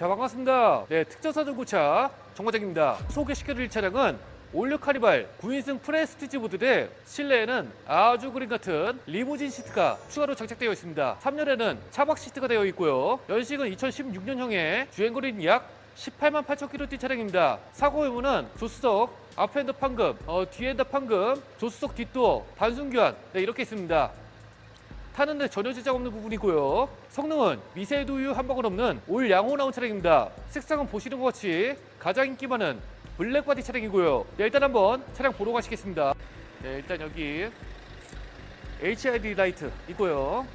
자 반갑습니다. 네 특전사 중고차 정과장입니다. 소개시켜드릴 차량은 올류 카리발 9인승 프레스티지 모델의 실내에는 아주 그림 같은 리무진 시트가 추가로 장착되어 있습니다. 3열에는 차박 시트가 되어 있고요. 연식은 2016년형의 주행거리는 약 18만 8천 킬로 뛴 차량입니다. 사고 유무는 조수석, 앞 핸드 판금, 어, 뒤 핸드 판금, 조수석 뒷도어, 단순 교환 네, 이렇게 있습니다. 타는데 전혀 지장 없는 부분이고요. 성능은 미세도 우유 한 방울 없는 올 양호 나온 차량입니다. 색상은 보시는 것 같이 가장 인기 많은 블랙바디 차량이고요. 네, 일단 한번 차량 보러 가시겠습니다. 네, 일단 여기 HID 라이트 있고요.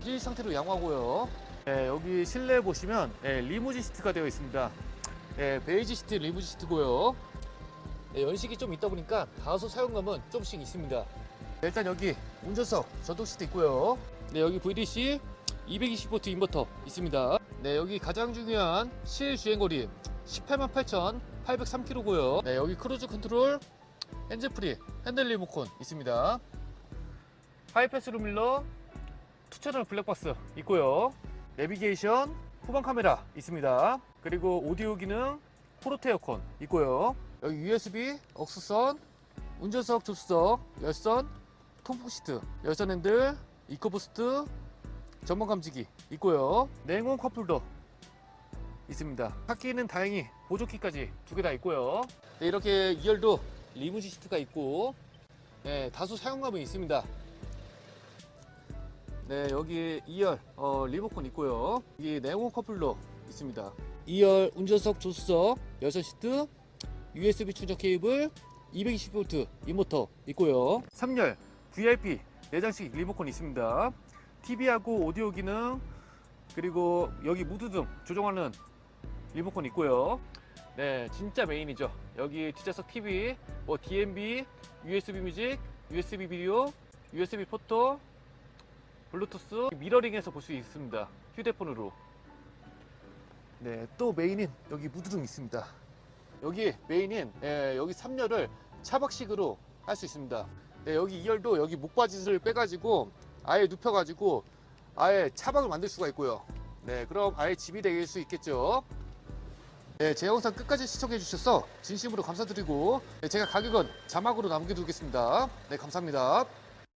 실 상태로 양호하고요. 네, 여기 실내 보시면 네, 리무진 시트가 되어 있습니다. 네, 베이지 시트 리무진 시트고요. 네, 연식이 좀 있다 보니까 다소 사용감은 조금씩 있습니다. 네, 일단 여기 운전석 전동 시트 있고요. 네, 여기 VDC 220V 인버터 있습니다. 네, 여기 가장 중요한 실 주행거리 18만 8,803km고요. 네, 여기 크루즈 컨트롤, 핸즈프리, 핸들 리모컨 있습니다. 하이패스 룸밀러, 투처널 블랙박스 있고요. 내비게이션, 후방 카메라 있습니다. 그리고 오디오 기능, 포르테 에어컨 있고요. 여기 USB, 억스선, 운전석 조수석, 열선, 통풍 시트, 열선 핸들, 이코부스트, 전방 감지기 있고요. 냉온 컵홀더 있습니다. 바퀴는 다행히 보조키까지 두 개 다 있고요. 네, 이렇게 2열도 리무진 시트가 있고 네, 다소 사용감이 있습니다. 네, 여기 2열 어, 리모컨 있고요. 여기 냉온 컵홀더 있습니다. 2열 운전석 조수석, 열선 시트, USB 충전 케이블, 220V 인버터 있고요. 3열 VIP 내장식 리모컨 있습니다. TV하고 오디오 기능 그리고 여기 무드 등 조정하는 리모컨 있고요. 네, 진짜 메인이죠. 여기 뒷좌석 TV, 뭐 DMB, USB 뮤직, USB 비디오, USB 포토, 블루투스, 미러링해서 볼 수 있습니다. 휴대폰으로. 네, 또 메인인 여기 무드등 있습니다. 여기 메인인 예, 여기 3열을 차박식으로 할 수 있습니다. 네, 여기 2열도 여기 목바지를 빼가지고 아예 눕혀가지고 아예 차박을 만들 수가 있고요. 네, 그럼 아예 집이 될 수 있겠죠. 네, 제 영상 끝까지 시청해 주셔서 진심으로 감사드리고 네, 제가 가격은 자막으로 남겨두겠습니다. 네, 감사합니다.